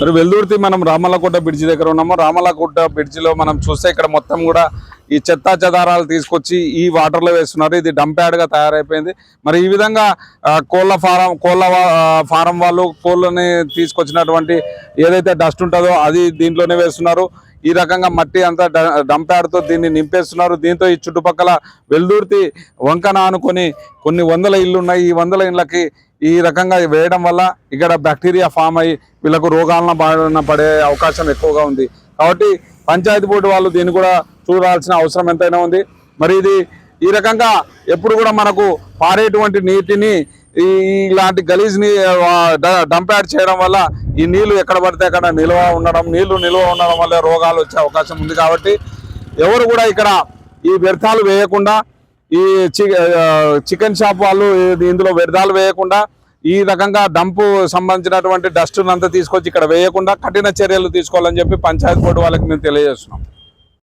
మరి వెల్దూర్తి మనం రామలకోట బ్రిడ్జి దగ్గర ఉన్నాము. రామలకోట బ్రిడ్జిలో మనం చూస్తే ఇక్కడ మొత్తం కూడా ఈ చెత్తా చెదారాలు తీసుకొచ్చి ఈ వాటర్లో వేస్తున్నారు. ఇది డంప్ యాడ్గా తయారైపోయింది. మరి ఈ విధంగా కోళ్ళ ఫారం కోళ్ళ వా- ఫారం వాళ్ళు కోళ్ళని తీసుకొచ్చినటువంటి ఏదైతే డస్ట్ ఉంటుందో అది దీంట్లోనే వేస్తున్నారు. ఈ రకంగా మట్టి అంతా డ- డంప్ దీన్ని నింపేస్తున్నారు. దీంతో ఈ చుట్టుపక్కల వెల్దూర్తి వంకన అనుకొని కొన్ని వందల ఇళ్ళు ఉన్నాయి. ఈ వందల ఇళ్ళకి ఈ రకంగా వేయడం వల్ల ఇక్కడ బ్యాక్టీరియా ఫామ్ అయ్యి వీళ్ళకు రోగాలను బారిన పడే అవకాశం ఎక్కువగా ఉంది. కాబట్టి పంచాయతీ బోర్డు వాళ్ళు దీన్ని కూడా చూడాల్సిన అవసరం ఎంతైనా ఉంది. మరి ఇది ఈ రకంగా ఎప్పుడు కూడా మనకు పారేటువంటి నీటిని ఈ ఇలాంటి గలీజ్ని డంప్ చేయడం వల్ల ఈ నీళ్ళు ఎక్కడ పడితే అక్కడ నిల్వ ఉండడం నీళ్ళు నిల్వ ఉండడం వల్ల రోగాలు వచ్చే అవకాశం ఉంది. కాబట్టి ఎవరు కూడా ఇక్కడ ఈ వ్యర్థాలు వేయకుండా ఈ చికెన్ షాప్ వాళ్ళు ఇందులో వ్యర్థాలు వేయకుండా ఈ రకంగా డంపు సంబంధించినటువంటి డస్ట్ అంతా తీసుకొచ్చి ఇక్కడ వేయకుండా కఠిన చర్యలు తీసుకోవాలని చెప్పి పంచాయతీ బోర్డు వాళ్ళకి మేము తెలియజేస్తున్నాం.